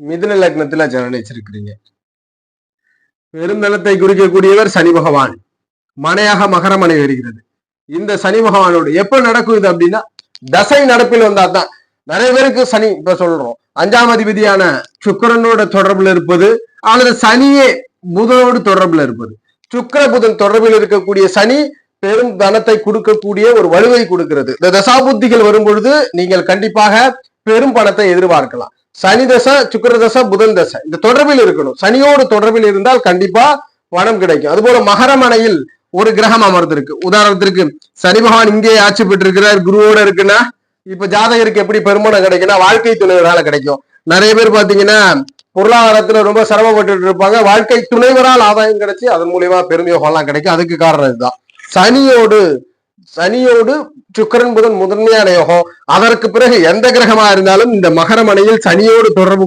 மிதுன லக்னத்துல ஜனனிச்சிருக்கிறீங்க. பெருந்தளத்தை குறிக்கக்கூடியவர் சனி பகவான். மனையாக மகரமனை வருகிறது இந்த சனி பகவானோடு எப்ப நடக்கும் இது அப்படின்னா தசை நடப்பில் வந்தா தான். நிறைய பேருக்கு சனி இப்ப சொல்றோம். அஞ்சாம் அதிபதியான சுக்கரனோட தொடர்புல இருப்பது அல்லது சனியே புதனோடு தொடர்புல இருப்பது. சுக்கர புதன் தொடர்பில் இருக்கக்கூடிய சனி பெரும் தனத்தை கொடுக்கக்கூடிய ஒரு வலுவை கொடுக்கிறது. இந்த தசாபுத்திகள் வரும் பொழுது நீங்கள் கண்டிப்பாக பெரும் பணத்தை எதிர்பார்க்கலாம். சனி தசை சுக்கர தசை புதன் தசை. இந்த தொடர்பில் இருக்கணும். சனியோடு தொடர்பில் இருந்தால் கண்டிப்பா வனம் கிடைக்கும். அதுபோல மகரமனையில் ஒரு கிரகம் அமர்ந்திருக்கு. உதாரணத்திற்கு சனி பகவான் இங்கே ஆட்சி பெற்றிருக்கிறார் குருவோட இருக்குன்னா இப்ப ஜாதகருக்கு எப்படி பெருமானம் கிடைக்குன்னா வாழ்க்கை துணைவரால கிடைக்கும். நிறைய பேர் பாத்தீங்கன்னா பொருளாதாரத்துல ரொம்ப சிரமப்பட்டு இருப்பாங்க. வாழ்க்கை துணைவரால் ஆதாயம் கிடைச்சி அதன் மூலியமா பெருமையோகம் எல்லாம் கிடைக்கும். அதுக்கு காரணம் இதுதான். சனியோடு சனியோடு சுக்கிரன் புதன் முதன்மையான யோகம். அதற்கு பிறகு எந்த கிரகமா இருந்தாலும் இந்த மகரமனையில் சனியோடு தொடர்பு